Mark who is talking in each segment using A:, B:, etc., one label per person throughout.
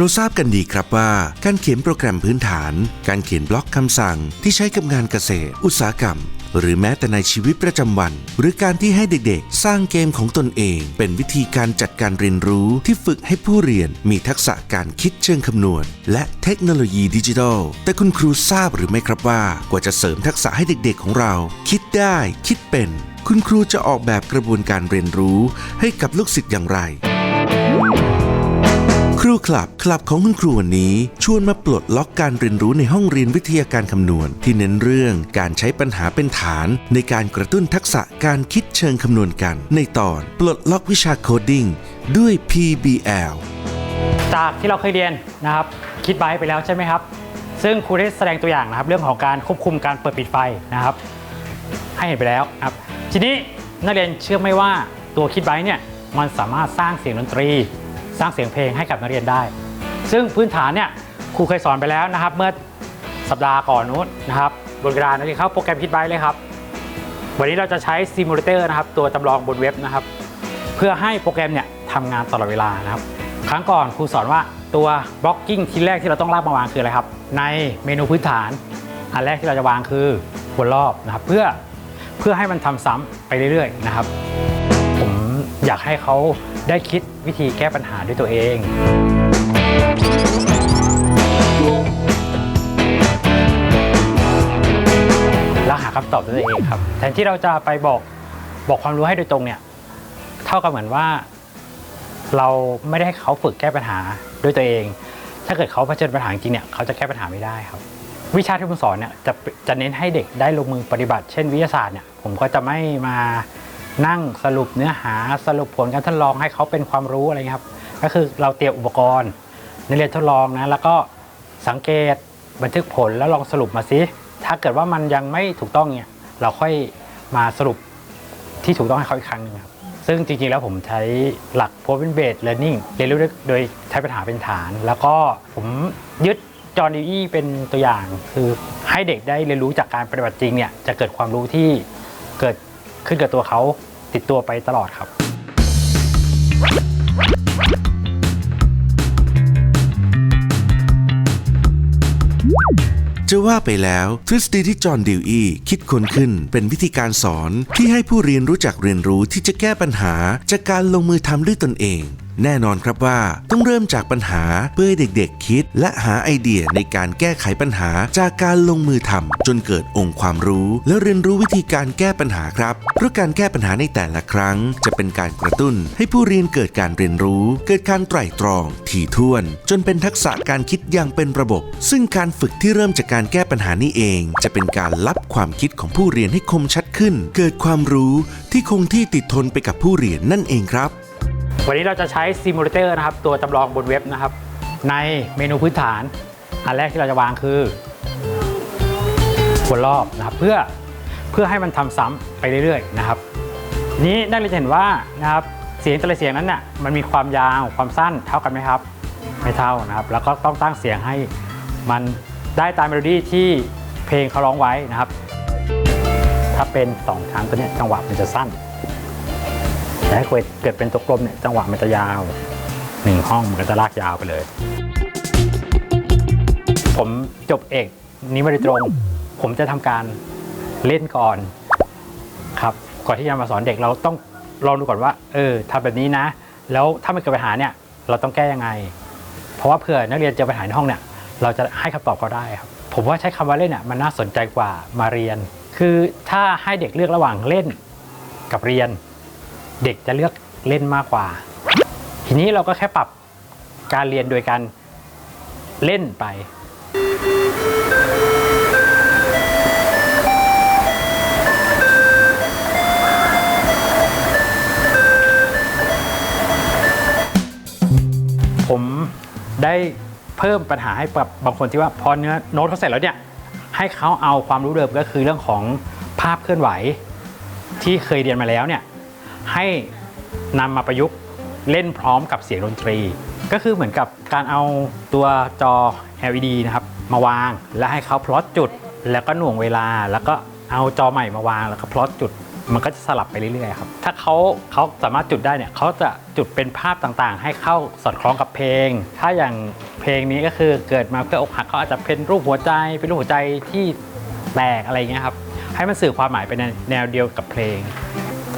A: เราทราบกันดีครับว่าการเขียนโปรแกรมพื้นฐาน การเขียนบล็อกคำสั่งที่ใช้กับงานเกษตร อุตสาหกรรม หรือแม้แต่ในชีวิตประจำวัน หรือการที่ให้เด็กๆ สร้างเกมของตนเอง เป็นวิธีการจัดการเรียนรู้ที่ฝึกให้ผู้เรียนมีทักษะการคิดเชิงคำนวณ และเทคโนโลยีดิจิทัล แต่คุณครูทราบหรือไม่ครับว่ากว่าจะเสริมทักษะให้เด็กๆของเรา คิดได้คิดเป็น คุณครูจะออกแบบกระบวนการเรียนรู้ให้กับลูกศิษย์อย่างไร ครูคลับคลับของคุณครูวันนี้ ชวนมาปลดล็อกการเรียนรู้ในห้องเรียนวิทยาการคำนวณ ที่เน้นเรื่องการใช้ปัญหาเป็นฐาน ในการกระตุ้นทักษะการคิดเชิงคำนวณกัน ในตอนปลดล็อกวิชาโคดดิ้งด้วย PBL
B: จากที่เราเคยเรียนนะครับ คิดไว้ไปแล้วใช่ไหมครับ ซึ่งครูได้แสดงตัวอย่างนะครับ เรื่องของการควบคุมการเปิดปิดไฟนะครับ ให้เห็นไปแล้วครับ ทีนี้นักเรียนเชื่อไหมว่าตัวคิดไว้เนี่ยมันสามารถสร้างเสียงดนตรี สร้างเสียงเพลงให้กับนักเรียนได้ ซึ่งพื้นฐานเนี่ยครูเคยสอนไปแล้วนะครับ เมื่อสัปดาห์ก่อนนู้นนะครับบนกระดานนักเรียนเข้าโปรแกรมคิดไว้เลยครับ วันนี้เราจะใช้ซิมูเลเตอร์นะครับตัวจำลองบนเว็บนะครับ เพื่อให้โปรแกรมเนี่ยทำงานตลอดเวลานะครับ ครั้งก่อนครูสอนว่าตัวบล็อกกิ้งที่แรกที่เราต้องลากมาวางคืออะไรครับ ในเมนูพื้นฐาน อันแรกที่เราจะวางคือวนรอบนะครับ เพื่อเพื่อให้มันทำซ้ำไปเรื่อยๆนะครับ ผมอยากให้เขา ได้คิดวิธีแก้ปัญหาด้วยตัวเองแล้วหาคำตอบด้วยตัวเองครับ แทนที่เราจะไปบอกบอกความรู้ให้โดยตรงเนี่ย เท่ากับเหมือนว่า เราไม่ได้ให้เขาฝึกแก้ปัญหาด้วยตัวเอง ถ้าเกิดเขาเผชิญปัญหาจริงเนี่ยเขาจะแก้ปัญหาไม่ได้ครับ วิชาที่ผมสอนเนี่ยจะจะเน้นให้เด็กได้ลงมือปฏิบัติ เช่นวิทยาศาสตร์เนี่ยผมก็จะไม่มา นั่งสรุปเนื้อหาสรุปผลการทดลองให้เขาเป็นความรู้อะไรครับ ก็คือเราเตรียมอุปกรณ์ในเรียนทดลองนะแล้วก็สังเกตบันทึกผลแล้วลองสรุปมาซิถ้าเกิดว่ามันยังไม่ถูกต้องเนี่ยเราค่อยมาสรุปที่ถูกต้องให้เขาอีกครั้งหนึ่งครับซึ่งจริงๆแล้วผมใช้หลัก Proven Based Learning เรียนรู้โดยใช้ปัญหาเป็นฐาน แล้วก็ผมยึดจอห์นดิวี่เป็นตัวอย่าง คือให้เด็กได้เรียนรู้จากการปฏิบัติจริงเนี่ยจะเกิดความรู้ที่เกิดขึ้นกับตัวเขา ติดตัวไปตลอดครับ
A: จะว่าไปแล้ว ทฤษฎีที่จอห์นดิวอีคิดค้นขึ้น เป็นวิธีการสอนที่ให้ผู้เรียนรู้จักเรียนรู้ที่จะแก้ปัญหา จากการลงมือทำด้วยตนเอง แน่นอนครับว่าต้องเริ่มจากปัญหาเพื่อให้เด็กๆคิด และหาไอเดียในการแก้ไขปัญหาจากการลงมือทำจนเกิดองค์ความรู้ และเรียนรู้วิธีการแก้ปัญหาครับ เพราะการแก้ปัญหาในแต่ละครั้ง จะเป็นการกระตุ้น ให้ผู้เรียนเกิดการเรียนรู้ เกิดการไตร่ตรอง ถี่ถ้วน จนเป็นทักษะการคิดอย่างเป็นระบบ ซึ่งการฝึกที่เริ่มจากการแก้ปัญหานี้เอง จะเป็นการลับความคิดของผู้เรียนให้คมชัดขึ้น เกิดความรู้ที่คงที่ติดทนไปกับผู้เรียนนั่นเองครับ
B: วันนี้เราจะใช้ซิมูเลเตอร์นะครับตัวจำลองบนเว็บนะครับ ในเมนูพื้นฐาน อันแรกที่เราจะวางคือวนรอบนะครับเพื่อเพื่อให้มันทำซ้ำไปเรื่อยๆนะครับนี้นักเรียนจะเห็นว่านะครับเสียงแต่ละเสียงนั้นน่ะมันมีความยาวความสั้นเท่ากันไหมครับ ไม่เท่านะครับ แล้วก็ต้องตั้งเสียงให้มันได้ตามเมโลดี้ที่เพลงเขาร้องไว้นะครับ ถ้าเป็นสองครั้งตัวนี้จังหวะมันจะสั้น แต่ถ้าเกิดเกิดเป็นตัวกลมเนี่ยจังหวะมันจะยาวหนึ่งห้องมันก็จะลากยาวไปเลย ผมจบเอกนี้มาโดยตรง ผมจะทำการเล่นก่อนครับก่อนที่จะมาสอนเด็กเราต้องลองดูก่อนว่า เออทำแบบนี้นะ แล้วถ้ามันเกิดปัญหาเนี่ย เราต้องแก้ยังไง เพราะว่าเผื่อนักเรียนเจอปัญหาในห้องเนี่ย เราจะให้คำตอบเขาได้ครับ ผมว่าใช้คำว่าเล่นเนี่ยมันน่าสนใจกว่ามาเรียน คือถ้าให้เด็กเลือกระหว่างเล่นกับเรียน เด็กจะเลือกเล่นมากกว่า ทีนี้เราก็แค่ปรับการเรียนโดยการเล่นไป ผมได้เพิ่มปัญหาให้กับบางคนที่ว่าพอเนื้อโน้ตเขาเสร็จแล้วเนี่ย ให้เขาเอาความรู้เดิมก็คือเรื่องของภาพเคลื่อนไหวที่เคยเรียนมาแล้วเนี่ย ให้นำมาประยุกต์เล่นพร้อมกับเสียงดนตรี ก็คือเหมือนกับการเอาตัวจอ LED นะครับมาวาง แล้วให้เขาพลอตจุด แล้วก็หน่วงเวลา แล้วก็เอาจอใหม่มาวางแล้วก็พลอตจุด มันก็จะสลับไปเรื่อยๆครับถ้าเขาเขาสามารถจุดได้เนี่ยเขาจะจุดเป็นภาพต่างๆ ให้เข้าสอดคล้องกับเพลง ถ้าอย่างเพลงนี้ก็คือเกิดมาเพื่ออกหักเขาอาจจะเป็นรูปหัวใจ เป็นรูปหัวใจที่แตกอะไรอย่างเงี้ยครับให้มันสื่อความหมายไปในแนวเดียวกับเพลง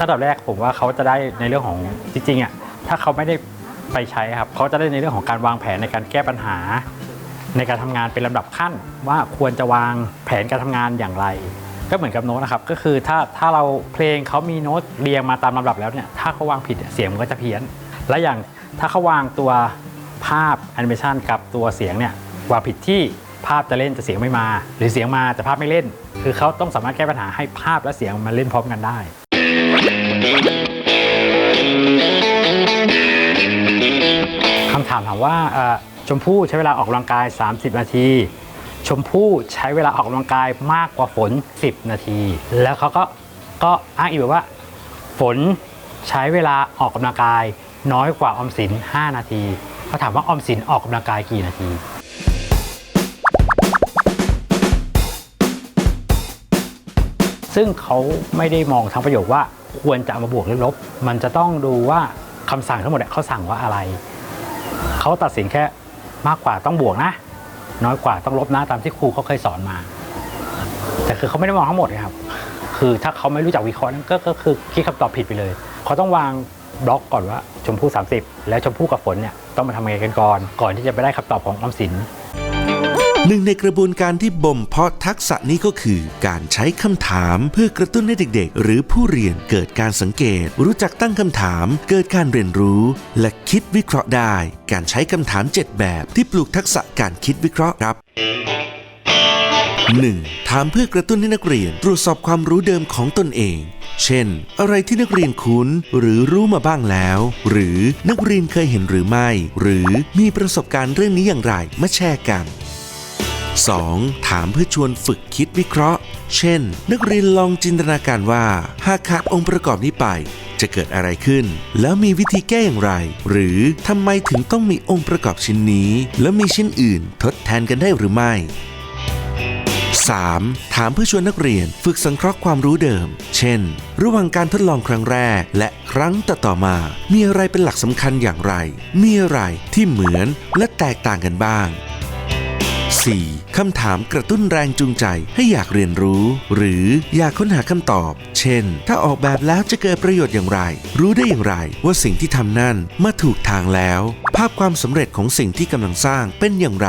B: ถ้าตอนแรกผมว่าเขาจะได้ในเรื่องของจริงๆอะถ้าเขาไม่ได้ไปใช้ครับเขาจะได้ในเรื่องของการวางแผนในการแก้ปัญหา ในการทำงานเป็นลำดับขั้น ว่าควรจะวางแผนการทำงานอย่างไร ก็เหมือนกับโน้ตนะครับก็คือถ้าถ้าเราเพลงเขามีโน้ตเรียงมาตามลำดับแล้วเนี่ยถ้าเขาวางผิดเสียงมันก็จะเพี้ยน และอย่างถ้าเขาวางตัวภาพแอนิเมชันกับตัวเสียงเนี่ยวางผิดที่ภาพจะเล่นแต่เสียงไม่มา หรือเสียงมาแต่ภาพไม่เล่น คือเขาต้องสามารถแก้ปัญหาให้ภาพและเสียงมันเล่นพร้อมกันได้ คำถามถามว่าชมพู่ใช้เวลาออกกำลังกาย 30 นาที ชมพู่ใช้เวลาออกกำลังกายมากกว่าฝน 10 นาที แล้วเขาก็ก็อ้างอีกว่า ฝนใช้เวลาออกกำลังกายน้อยกว่าออมสิน 5 นาทีเขาถามว่าออมสินออกกำลังกายกี่นาทีซึ่งเขาไม่ได้มองทั้งประโยคว่า ควรจะเอามาบวกหรือลบ มันจะต้องดูว่าคำสั่งทั้งหมดเนี่ยเขาสั่งว่าอะไร เขาตัดสินแค่มากกว่าต้องบวกนะ น้อยกว่าต้องลบนะตามที่ครูเขาเคยสอนมา แต่คือเขาไม่ได้มองทั้งหมดนะครับ คือถ้าเขาไม่รู้จักวิเคราะห์นั่นก็คือคิดคำตอบผิดไปเลยเขาต้องวางบล็อกก่อนว่าชมพู่30 แล้วชมพู่กับฝนเนี่ยต้องมาทำยังไงกันก่อน ก่อนที่จะไปได้คำตอบของออมสิน
A: หนึ่งในกระบวนการที่บ่มเพาะทักษะนี้ก็คือการใช้คำถามเพื่อกระตุ้นให้เด็กๆ หรือผู้เรียนเกิดการสังเกต รู้จักตั้งคำถาม เกิดการเรียนรู้ และคิดวิเคราะห์ได้ การใช้คำถาม 7 แบบที่ปลูกทักษะการคิดวิเคราะห์ครับ 1. ถามเพื่อกระตุ้นให้นักเรียน ตรวจสอบความรู้เดิมของตนเอง เช่น อะไรที่นักเรียนคุ้นหรือรู้มาบ้างแล้ว หรือนักเรียนเคยเห็นหรือไม่ หรือมีประสบการณ์เรื่องนี้อย่างไรมาแชร์กัน 2. ถามเพื่อชวนฝึกคิดวิเคราะห์ เช่น นักเรียนลองจินตนาการว่า หากขาดองค์ประกอบนี้ไป จะเกิดอะไรขึ้น แล้วมีวิธีแก้อย่างไร หรือทำไมถึงต้องมีองค์ประกอบชิ้นนี้ แล้วมีชิ้นอื่น ทดแทนกันได้หรือไม่ 3. ถามเพื่อชวนนักเรียนฝึกสังเคราะห์ความรู้เดิม เช่น ระหว่างการทดลองครั้งแรกและครั้งต่อต่อมา มีอะไรเป็นหลักสำคัญอย่างไร มีอะไรที่เหมือนและแตกต่างกันบ้าง 4. คำถามกระตุ้นแรงจูงใจให้อยากเรียนรู้ หรืออยากค้นหาคำตอบ เช่น ถ้าออกแบบแล้วจะเกิดประโยชน์อย่างไร รู้ได้อย่างไร ว่าสิ่งที่ทำนั่นมาถูกทางแล้ว ภาพความสำเร็จของสิ่งที่กำลังสร้างเป็นอย่างไร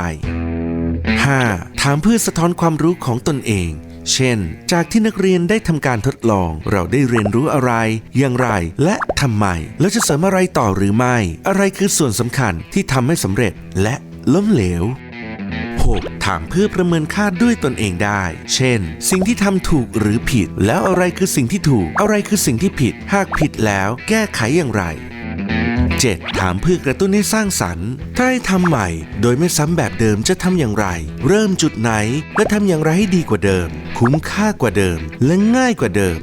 A: 5. ถามเพื่อสะท้อนความรู้ของตนเอง เช่น จากที่นักเรียนได้ทำการทดลอง เราได้เรียนรู้อะไร อย่างไร และทำไม แล้วจะเสริมอะไรต่อหรือไม่ อะไรคือส่วนสำคัญที่ทำให้สำเร็จและล้มเหลว 6. ถามเพื่อประเมินค่าด้วยตนเองได้ เช่น สิ่งที่ทำถูกหรือผิด แล้วอะไรคือสิ่งที่ถูก อะไรคือสิ่งที่ผิด หากผิดแล้วแก้ไขอย่างไร 7. ถามเพื่อกระตุ้นให้สร้างสรรค์ ถ้าให้ทำใหม่ โดยไม่ซ้ำแบบเดิมจะทำอย่างไร เริ่มจุดไหน และทำอย่างไรให้ดีกว่าเดิม คุ้มค่ากว่าเดิม และง่ายกว่าเดิม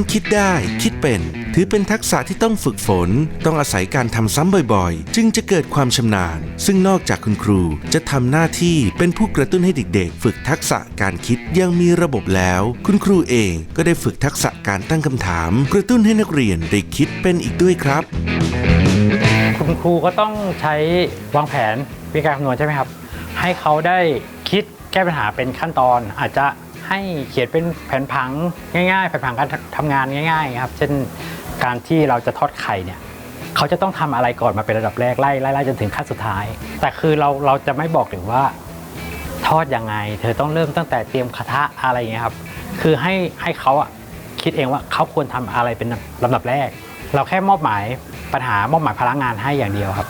A: การคิดได้คิดเป็น ถือเป็นทักษะที่ต้องฝึกฝน ต้องอาศัยการทำซ้ำบ่อยๆ จึงจะเกิดความชำนาญ ซึ่งนอกจากคุณครูจะทำหน้าที่เป็นผู้กระตุ้นให้เด็กๆ ฝึกทักษะการคิดยังมีระบบแล้ว คุณครูเองก็ได้ฝึกทักษะการตั้งคำถาม กระตุ้นให้นักเรียนได้คิดเป็นอีกด้วยครับ
B: คุณครูก็ต้องใช้วางแผนวิธีการคำนวณใช่ไหมครับ ให้เขาได้คิดแก้ปัญหาเป็นขั้นตอนอาจจะ ให้เขียนเป็นแผนผังง่ายๆ แผนผังการทำงานง่ายๆครับ เช่นการที่เราจะทอดไข่เนี่ยเขาจะต้องทำอะไรก่อนมาเป็นระดับแรกไล่ไล่จนถึงขั้นสุดท้าย แต่คือเราเราจะไม่บอกถึงว่าทอดยังไง เธอต้องเริ่มตั้งแต่เตรียมกระทะอะไรอย่างเงี้ยครับ คือให้ให้เขาอะคิดเองว่าเขาควรทำอะไรเป็นลำดับแรก เราแค่มอบหมายปัญหามอบหมายพลังงานให้อย่างเดียวครับ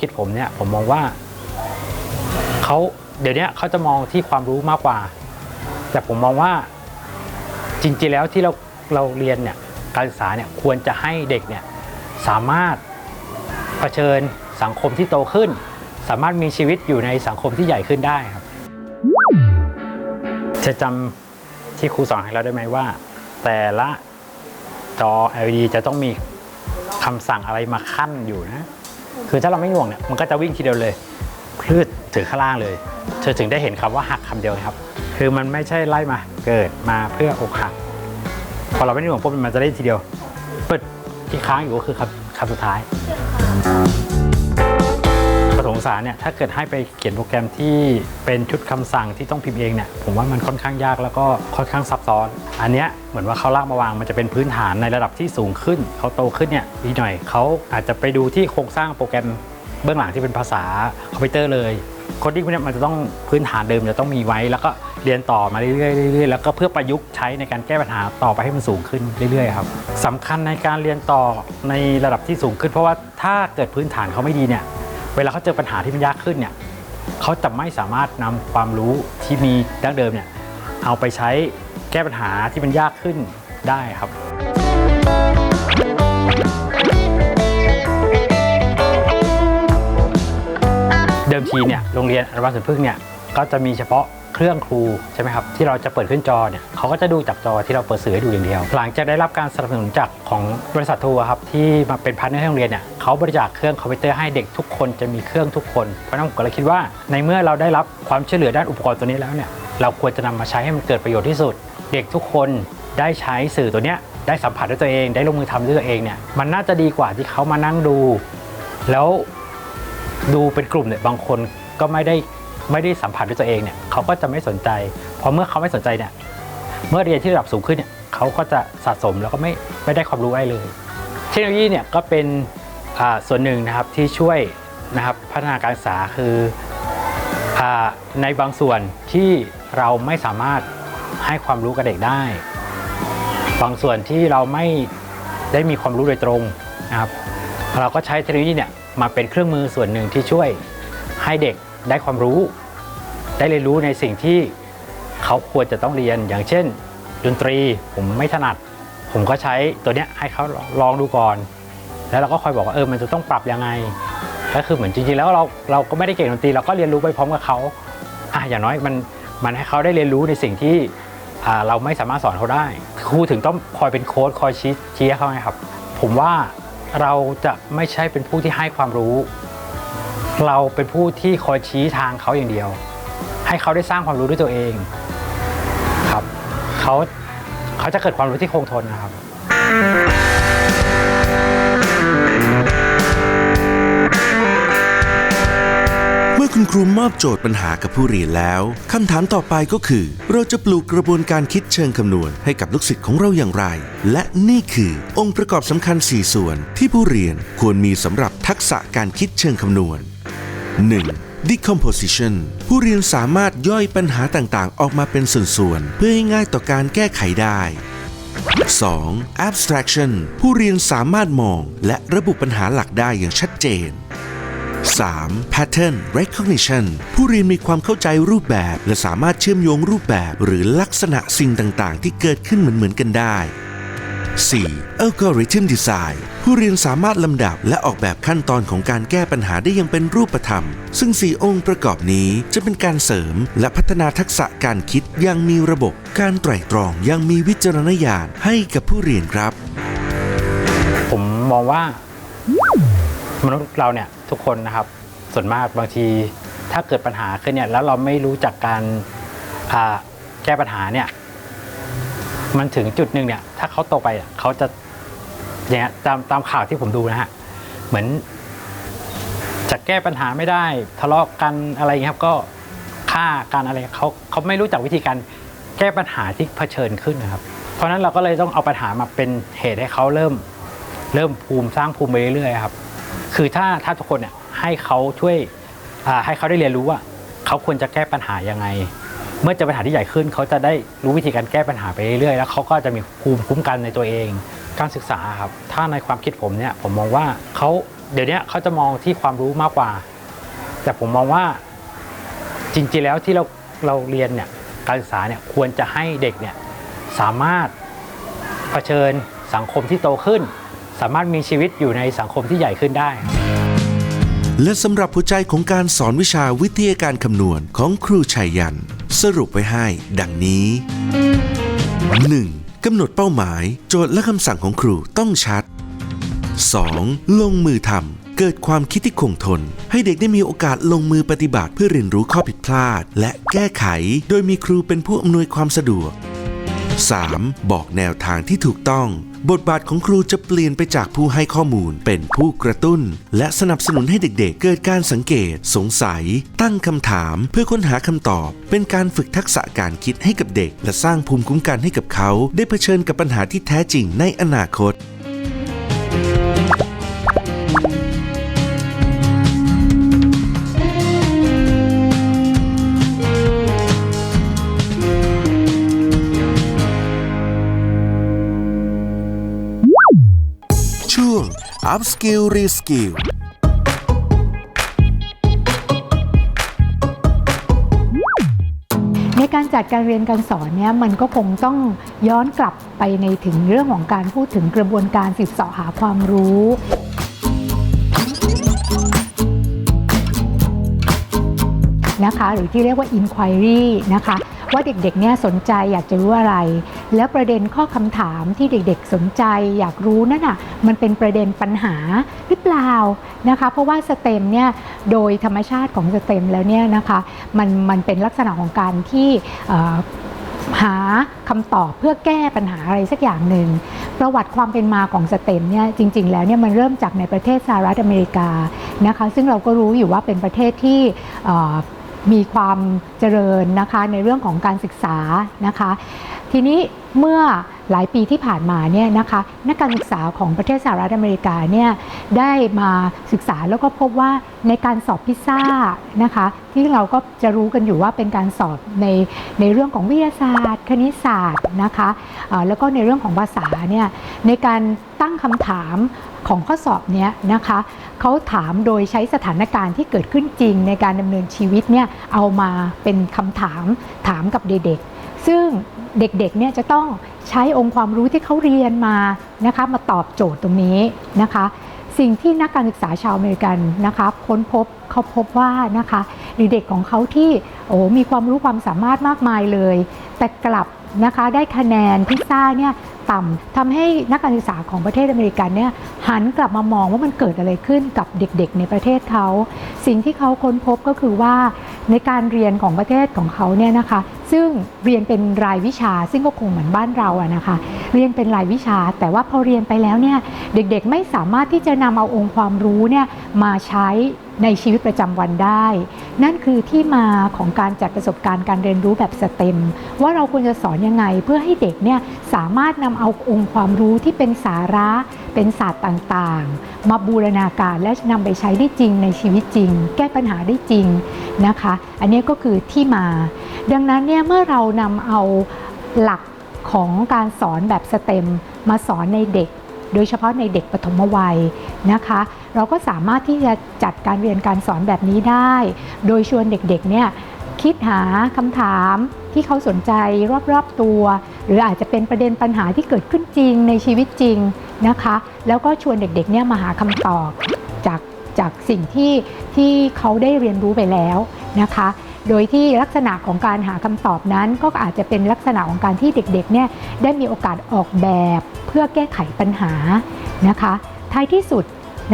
B: คิดผมเนี่ยผมมองว่าเขาเดี๋ยวนี้เขาจะมองที่ความรู้มากกว่า แต่ผมมองว่าจริงๆแล้วที่เราเราเรียนเนี่ยการศึกษาเนี่ยควรจะให้เด็กเนี่ยสามารถเผชิญสังคมที่โตขึ้น สามารถมีชีวิตอยู่ในสังคมที่ใหญ่ขึ้นได้ครับจะจำที่ครูสอนให้เราได้ไหมว่า แต่ละจอ LED จะต้องมีคำสั่งอะไรมาขั้นอยู่นะ คือถ้าเราไม่ห่วงเนี่ยมันก็จะวิ่งทีเดียวเลยพลืดถึงข้างล่างเลย เธอถึงได้เห็นคำว่าหักคำเดียวครับ คือมันไม่ใช่ไล่มา เกิดมาเพื่ออกหัก พอเราไม่ห่วงปุ๊บมันจะได้ทีเดียวปึดที่ค้างอยู่ก็คือคำคำสุดท้าย ประถมศึกษาเนี่ยถ้าเกิดให้ไปเขียนโปรแกรมที่เป็นชุดคำสั่งที่ต้องพิมพ์เองเนี่ยผมว่ามันค่อนข้างยากแล้วก็ค่อนข้างซับซ้อน อันเนี้ยเหมือนว่าเขาลากมาวางมันจะเป็นพื้นฐานในระดับที่สูงขึ้นเขาโตขึ้นเนี่ยดีหน่อยเขาอาจจะไปดูที่โครงสร้างโปรแกรมเบื้องหลังที่เป็นภาษาคอมพิวเตอร์เลยโคดดิ้งพวกเนี้ยมันจะต้องพื้นฐานเดิมจะต้องมีไว้ แล้วก็เรียนต่อมาเรื่อยๆเรื่อยๆแล้วก็เพื่อประยุกต์ใช้ในการแก้ปัญหาต่อไปให้มันสูงขึ้นเรื่อยๆครับสำคัญในการเรียนต่อในระดับที่สูงขึ้น เพราะว่าถ้าเกิดพื้นฐานเขาไม่ดีเนี่ย เวลาเขาเจอปัญหาที่มันยากขึ้นเนี่ยเขาจะไม่สามารถนำความรู้ที่มีดั้งเดิมเนี่ยเอาไปใช้แก้ปัญหาที่มันยากขึ้นได้ครับเดิมทีเนี่ยโรงเรียนอนุบาลสวนพึ่งเนี่ยก็จะมีเฉพาะ เครื่องครูใช่ไหมครับที่เราจะเปิดขึ้นจอเนี่ยเขาก็จะดูจากจอที่เราเปิดสื่อให้ดูอย่างเดียว หลังจากได้รับการสนับสนุนจากของบริษัททัวร์ครับที่มาเป็นพาร์ทเนอร์ให้โรงเรียนเนี่ยเขาบริจาคเครื่องคอมพิวเตอร์ให้เด็กทุกคนจะมีเครื่องทุกคนเพราะนั้นผมก็เลยคิดว่า ในเมื่อเราได้รับความช่วยเหลือด้านอุปกรณ์ตัวนี้แล้วเนี่ยเราควรจะนำมาใช้ให้มันเกิดประโยชน์ที่สุด เด็กทุกคนได้ใช้สื่อตัวเนี้ยได้สัมผัสด้วยตัวเอง ได้ลงมือทำด้วยตัวเองเนี่ยมันน่าจะดีกว่าที่เขามานั่งดู แล้วดูเป็นกลุ่มเนี่ยบางคนก็ไม่ได้ ไม่ได้สัมผัสด้วยตัวเองเนี่ยเขาก็จะไม่สนใจเพราะเมื่อเขาไม่สนใจเนี่ยเมื่อเรียนที่ระดับสูงขึ้นเนี่ยเขาก็จะสะสมแล้วก็ไม่ไม่ได้ความรู้อะไรเลย เทคโนโลยีเนี่ยก็เป็นอ่าส่วนหนึ่งนะครับที่ช่วยนะครับพัฒนาการศึกษาคืออาในบางส่วนที่เราไม่สามารถให้ความรู้กับเด็กได้ บางส่วนที่เราไม่ได้มีความรู้โดยตรงนะครับเราก็ใช้เทคโนโลยีเนี่ยมาเป็นเครื่องมือส่วนหนึ่งที่ช่วยให้เด็ก ได้ความรู้ ได้เรียนรู้ในสิ่งที่เขาควรจะต้องเรียน อย่างเช่น ดนตรีผมไม่ถนัด ผมก็ใช้ตัวเนี้ยให้เขาลองดูก่อน แล้วเราก็คอยบอกว่าเออมันจะต้องปรับยังไง ก็คือเหมือนจริงๆแล้วเราเราก็ไม่ได้เก่งดนตรีเราก็เรียนรู้ไปพร้อมกับเขาอะอย่างน้อยมันมันให้เขาได้เรียนรู้ในสิ่งที่เราไม่สามารถสอนเขาได้ ครูถึงต้องคอยเป็นโค้ชคอยชี้ชี้เขาไงครับ ผมว่าเราจะไม่ใช่เป็นผู้ที่ให้ความรู้ เราเป็นผู้ที่คอยชี้ทางเขาอย่างเดียว ให้เขาได้สร้างความรู้ด้วยตัวเองครับเขาเขาจะเกิดความรู้ที่คงทนนะครับ
A: เมื่อคุณครูมอบโจทย์ปัญหากับผู้เรียนแล้ว คำถามต่อไปก็คือ เราจะปลูกกระบวนการคิดเชิงคำนวณให้กับลูกศิษย์ของเราอย่างไร และนี่คือองค์ประกอบสำคัญ 4 ส่วนที่ผู้เรียนควรมีสำหรับทักษะการคิดเชิงคำนวณ 1. decomposition ผู้เรียนสามารถย่อยปัญหาต่างๆ ออกมาเป็นส่วนๆ เพื่อให้ง่ายต่อการแก้ไขได้ 2. abstraction ผู้เรียนสามารถมองและระบุปัญหาหลักได้อย่างชัดเจน 3. pattern recognition ผู้เรียนมีความเข้าใจรูปแบบ และสามารถเชื่อมโยงรูปแบบ หรือลักษณะสิ่งต่างๆ ที่เกิดขึ้นเหมือนๆกันได้ 4. algorithm design ผู้เรียนสามารถลำดับและออกแบบขั้นตอนของการแก้ปัญหาได้อย่างเป็นรูปธรรม ซึ่ง 4 องค์ประกอบนี้จะเป็นการเสริมและพัฒนาทักษะการคิดอยังมีระบบ การไตร่ตรองอยังมีวิจารณญาณให้กับผู้เรียนครับ
B: ผมมองว่ามนุษย์เราเนี่ยทุกคนนะครับส่วนมากบางทีถ้าเกิดปัญหาขึ้นเนี่ยแล้วเราไม่รู้จักการแก้ปัญหาเนี่ย มันถึงจุดหนึ่งเนี่ย ถ้าเขาโตไปเขาจะอย่างเงี้ยตามตามข่าวที่ผมดูนะฮะ เหมือนจะแก้ปัญหาไม่ได้ทะเลาะกันอะไรอย่างเงี้ยครับก็ฆ่ากันอะไรเขาเขาไม่รู้จักวิธีการแก้ปัญหาที่เผชิญขึ้นนะครับ เพราะนั้นเราก็เลยต้องเอาปัญหามาเป็นเหตุให้เขาเริ่ม เริ่มภูมิสร้างภูมิไปเรื่อยๆครับ คือถ้าถ้าทุกคนเนี่ยให้เขาช่วยให้เขาได้เรียนรู้ว่าเขาควรจะแก้ปัญหายังไง เมื่อเจอปัญหาที่ใหญ่ขึ้น เขาจะได้รู้วิธีการแก้ปัญหาไปเรื่อยๆแล้วเขาก็จะมีภูมิคุ้มกันในตัวเอง การศึกษาครับถ้าในความคิดผมเนี่ยผมมองว่าเขาเดี๋ยวนี้เขาจะมองที่ความรู้มากกว่า แต่ผมมองว่าจริงๆแล้วที่เราเราเรียนเนี่ยการศึกษาเนี่ยควรจะให้เด็กเนี่ยสามารถเผชิญสังคมที่โตขึ้น สามารถมีชีวิตอยู่ในสังคมที่ใหญ่ขึ้นได้
A: และสำหรับหัวใจของการสอนวิชาวิทยาการคำนวณของครูชัยยัน สรุปไว้ให้ดังนี้ 1. กำหนดเป้าหมาย โจทย์และคำสั่งของครูต้องชัด 2. ลงมือทำเกิดความคิดที่คงทน ให้เด็กได้มีโอกาสลงมือปฏิบัติเพื่อเรียนรู้ข้อผิดพลาด และแก้ไข โดยมีครูเป็นผู้อำนวยความสะดวก 3. บอกแนวทางที่ถูกต้อง บทบาทของครูจะเปลี่ยนไปจากผู้ให้ข้อมูลเป็นผู้กระตุ้น และสนับสนุนให้เด็กๆ เกิดการสังเกต สงสัย ตั้งคำถามเพื่อค้นหาคำตอบ เป็นการฝึกทักษะการคิดให้กับเด็ก และสร้างภูมิคุ้มกันให้กับเขา ได้เผชิญกับปัญหาที่แท้จริงในอนาคต วง Upskill Reskill
C: ในการจัดการเรียนการสอนเนี่ยมันก็คงต้องย้อนกลับไปในถึงเรื่องของการพูดถึงกระบวนการสืบเสาะหาความรู้ นะคะ หรือที่เรียกว่า inquiry นะคะ ว่าเด็กๆเนี่ยสนใจอยากจะรู้อะไร แล้วประเด็นข้อคำถามที่เด็กๆสนใจอยากรู้นั่นน่ะมันเป็นประเด็นปัญหาหรือเปล่านะคะเพราะว่าสเต็มเนี่ยโดยธรรมชาติของสเต็มแล้วเนี่ยนะคะมันมันเป็นลักษณะของการที่หาคำตอบเพื่อแก้ปัญหาอะไรสักอย่างหนึ่ง ประวัติความเป็นมาของสเต็มเนี่ยจริง ๆ แล้วเนี่ยมันเริ่มจากในประเทศสหรัฐอเมริกานะคะซึ่งเราก็รู้อยู่ว่าเป็นประเทศที่ มีความเจริญนะคะในเรื่องของการศึกษานะคะ ทีนี้เมื่อหลายปีที่ผ่านมาเนี่ยนะคะนักการศึกษาของประเทศสหรัฐอเมริกาเนี่ยได้มาศึกษาแล้วก็พบว่าในการสอบพิซซ่านะคะที่เราก็จะรู้กันอยู่ว่าเป็นการสอบในในเรื่องของวิทยาศาสตร์ คณิตศาสตร์นะคะแล้วก็ในเรื่องของภาษาเนี่ยในการตั้งคำถาม ของข้อสอบเนี้ยนะคะเขาถามโดยใช้สถานการณ์ที่เกิดขึ้นจริงในการดำเนินชีวิตเนี่ยเอามาเป็นคำถามถามกับเด็กๆ ซึ่งเด็กๆเนี่ยจะต้องใช้องค์ความรู้ที่เขาเรียนมานะคะมาตอบโจทย์ตรงนี้นะคะ สิ่งที่นักการศึกษาชาวอเมริกันนะคะค้นพบเขาพบว่านะคะเด็กๆของเขาที่โอ้มีความรู้ความสามารถมากมายเลย แต่กลับนะคะได้คะแนนพิซซ่าเนี่ย ต่ำทำให้นักการศึกษาของประเทศอเมริกันเนี่ยหันกลับมามองว่ามันเกิดอะไรขึ้นกับเด็กๆ ในประเทศเขา สิ่งที่เขาค้นพบก็คือว่าในการเรียนของประเทศของเขาเนี่ยนะคะซึ่งเรียนเป็นรายวิชา ซึ่งก็คงเหมือนบ้านเราอะนะคะ เรียนเป็นรายวิชา แต่ว่าพอเรียนไปแล้วเนี่ยเด็กๆไม่สามารถที่จะนำเอาองค์ความรู้เนี่ยมาใช้ในชีวิตประจำวันได้ นั่นคือที่มาของการจัดประสบการณ์การเรียนรู้แบบสเต็มว่าเราควรจะสอนยังไงเพื่อให้เด็กเนี่ยสามารถนำเอาองค์ความรู้ที่เป็นสาระเป็นศาสตร์ต่างๆ มาบูรณาการและนำไปใช้ได้จริงในชีวิตจริง แก้ปัญหาได้จริงนะคะ อันนี้ก็คือที่มา ดังนั้นเนี่ยเมื่อเรานำเอาหลักของการสอนแบบสเต็มมาสอนในเด็ก โดยเฉพาะในเด็กปฐมวัยนะคะ เราก็สามารถที่จะจัดการเรียนการสอนแบบนี้ได้ โดยชวนเด็กๆเนี่ยคิดหาคำถามที่เขาสนใจรอบๆตัว หรืออาจจะเป็นประเด็นปัญหาที่เกิดขึ้นจริงในชีวิตจริงนะคะ แล้วก็ชวนเด็กๆเนี่ยมาหาคำตอบจากจากสิ่งที่ที่เขาได้เรียนรู้ไปแล้วนะคะ โดยที่ลักษณะของการหาคำตอบนั้นก็อาจจะเป็นลักษณะของการที่เด็กๆเนี่ยได้มีโอกาสออกแบบเพื่อแก้ไขปัญหานะคะท้ายที่สุด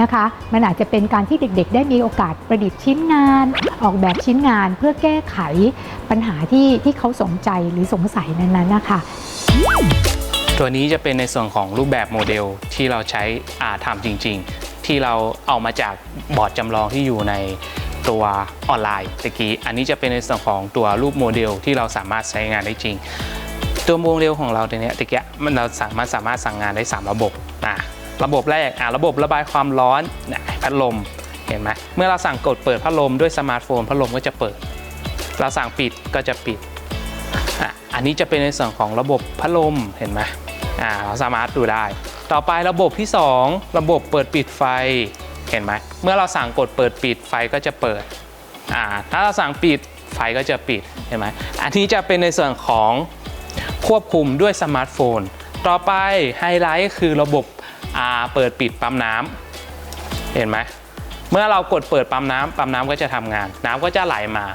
C: นะคะมันอาจจะเป็นการที่เด็กๆ ได้มีโอกาสประดิษฐ์ชิ้นงาน ออกแบบชิ้นงานเพื่อแก้ไขปัญหาที่ที่เขาสนใจหรือสงสัยนั้นๆนะคะ
D: ตัวนี้จะเป็นในส่วนของรูปแบบโมเดลที่เราใช้อาทำจริง ๆ ที่เราเอามาจากบอร์ดจำลองที่อยู่ใน ตัวออนไลน์ตะกี้ อันนี้จะเป็นในส่วนของตัวรูปโมเดลที่เราสามารถใช้งานได้จริง ตัวโมเดลของเราตัวนี้ตะกี้มันเราสามารถสามารถสั่งงานได้ 3 ระบบนะระบบแรกอะระบบระบายความร้อนนะพัดลมเห็นไหมเมื่อเราสั่งกดเปิดพัดลมด้วยสมาร์ทโฟนพัดลมก็จะเปิด เราสั่งปิดก็จะปิดอะอันนี้จะเป็นในส่วนของระบบพัดลมเห็นไหมอ่าเราสามารถดูได้ ต่อไประบบที่ 2 ระบบเปิดปิดไฟ เห็นไหมเมื่อเราสั่งกดเปิดปิดไฟก็จะเปิดอ่าถ้าเราสั่งปิดไฟก็จะปิดเห็นไหมอันนี้จะเป็นในส่วนของควบคุมด้วยสมาร์ทโฟน ต่อไปไฮไลท์คือระบบอ่าเปิดปิดปั๊มน้ำเห็นไหมเมื่อเรากดเปิดปั๊มน้ำปั๊มน้ำก็จะทำงาน น้ำก็จะไหลมา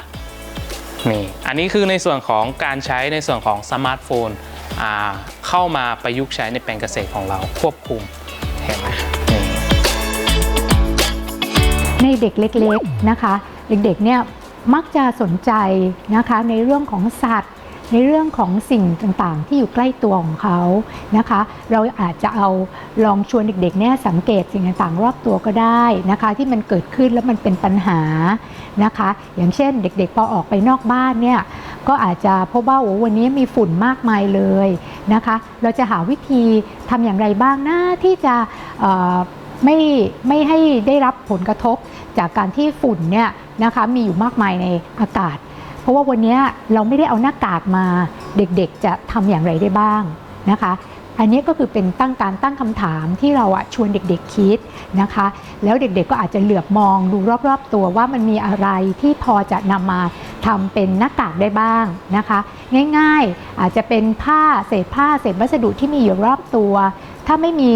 D: นี่อันนี้คือในส่วนของการใช้ในส่วนของสมาร์ทโฟนเข้ามาประยุกต์ใช้ในแปลงเกษตรของเราควบคุมเห็นไหม
C: ในเด็กเล็กๆนะคะ เด็กๆเนี่ยมักจะสนใจนะคะในเรื่องของสัตว์ ในเรื่องของสิ่งต่างๆ ที่อยู่ใกล้ตัวของเขานะคะ เราอาจจะเอาลองชวนเด็กๆเนี่ยสังเกตสิ่งต่างๆ รอบตัวก็ได้นะคะ ที่มันเกิดขึ้นแล้วมันเป็นปัญหานะคะ อย่างเช่นเด็กๆพอออกไปนอกบ้านเนี่ยก็อาจจะพบว่าโอ้วันนี้มีฝุ่นมากมายเลยนะคะ เราจะหาวิธีทำอย่างไรบ้างนะที่จะ ไม่ไม่ให้ได้รับผลกระทบจากการที่ฝุ่นเนี่ยนะคะมีอยู่มากมายในอากาศ เพราะว่าวันนี้เราไม่ได้เอาหน้ากากมาเด็กๆจะทำอย่างไรได้บ้างนะคะอันนี้ก็คือเป็นตั้งการตั้งคำถามที่เราชวนเด็กๆคิดนะคะ แล้วเด็กๆก็อาจจะเหลือบมองดูรอบๆตัวว่ามันมีอะไรที่พอจะนำมาทำเป็นหน้ากากได้บ้างนะคะ ง่ายๆอาจจะเป็นผ้าเศษผ้าเศษวัสดุที่มีอยู่รอบตัว ถ้าไม่มี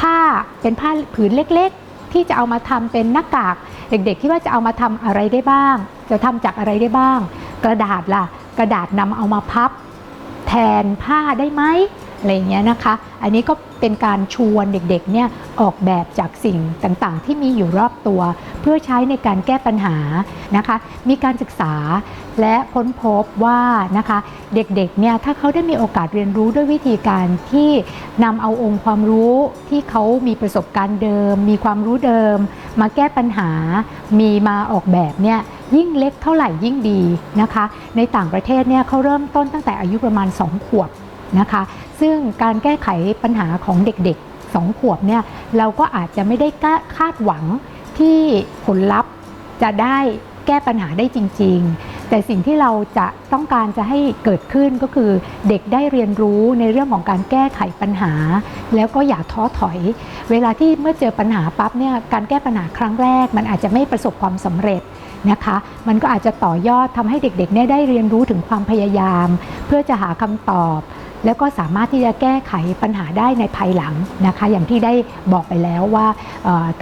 C: ผ้าเป็นผ้าผืนเล็กๆ ที่จะเอามาทำเป็นหน้ากาก เด็กๆคิดว่าจะเอามาทำอะไรได้บ้าง จะทำจากอะไรได้บ้าง กระดาษล่ะ กระดาษนำเอามาพับ แทนผ้าได้ไหมอะไรเงี้ยนะคะ อันนี้ก็เป็นการชวนเด็กๆเนี่ยออกแบบจากสิ่งต่างๆ ที่มีอยู่รอบตัว เพื่อใช้ในการแก้ปัญหานะคะ มีการศึกษา และค้นพบว่านะคะเด็กๆเนี่ยถ้าเขาได้มีโอกาสเรียนรู้ด้วยวิธีการที่นำเอาองค์ความรู้ที่เขามีประสบการณ์เดิม มีความรู้เดิม มาแก้ปัญหา มีมาออกแบบเนี่ยยิ่งเล็กเท่าไหร่ยิ่งดีนะคะ ในต่างประเทศเนี่ยเขาเริ่มต้นตั้งแต่อายุประมาณ 2 ขวบนะคะ ซึ่งการแก้ไขปัญหาของเด็กๆ 2 ขวบเนี่ยเราก็อาจจะไม่ได้คาดหวังที่ผลลัพธ์จะได้แก้ปัญหาได้จริง ๆ แต่สิ่งที่เราจะต้องการจะให้เกิดขึ้นก็คือเด็กได้เรียนรู้ในเรื่องของการแก้ไขปัญหา แล้วก็อย่าท้อถอย เวลาที่เมื่อเจอปัญหาปั๊บเนี่ยการแก้ปัญหาครั้งแรก มันอาจจะไม่ประสบความสำเร็จนะคะ มันก็อาจจะต่อยอดทำให้เด็กๆเนี่ยได้เรียนรู้ถึงความพยายาม เพื่อจะหาคำตอบ แล้วก็สามารถที่จะแก้ไขปัญหาได้ในภายหลังนะคะ อย่างที่ได้บอกไปแล้วว่า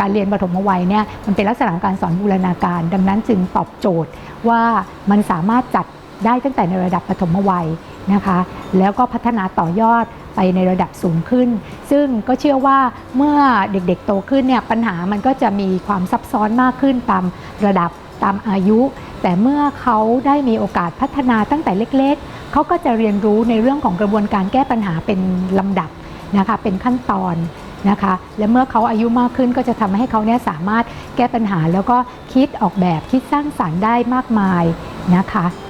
C: การเรียนปฐมวัยเนี่ยมันเป็นลักษณะของการสอนบูรณาการ ดังนั้นจึงตอบโจทย์ว่ามันสามารถจัดได้ตั้งแต่ในระดับปฐมวัยนะคะ แล้วก็พัฒนาต่อยอดไปในระดับสูงขึ้น ซึ่งก็เชื่อว่าเมื่อเด็กๆโตขึ้นเนี่ยปัญหามันก็จะมีความซับซ้อนมากขึ้นตามระดับตามอายุ แต่เมื่อเขาได้มีโอกาสพัฒนาตั้งแต่เล็กๆ เขาก็จะเรียนรู้ในเรื่องของกระบวนการแก้ปัญหาเป็นลำดับนะคะเป็นขั้นตอนนะคะและเมื่อเขาอายุมากขึ้นก็จะทำให้เขาเนี่ยสามารถแก้ปัญหา แล้วก็คิดออกแบบคิดสร้างสารรค์ได้มากมายนะคะ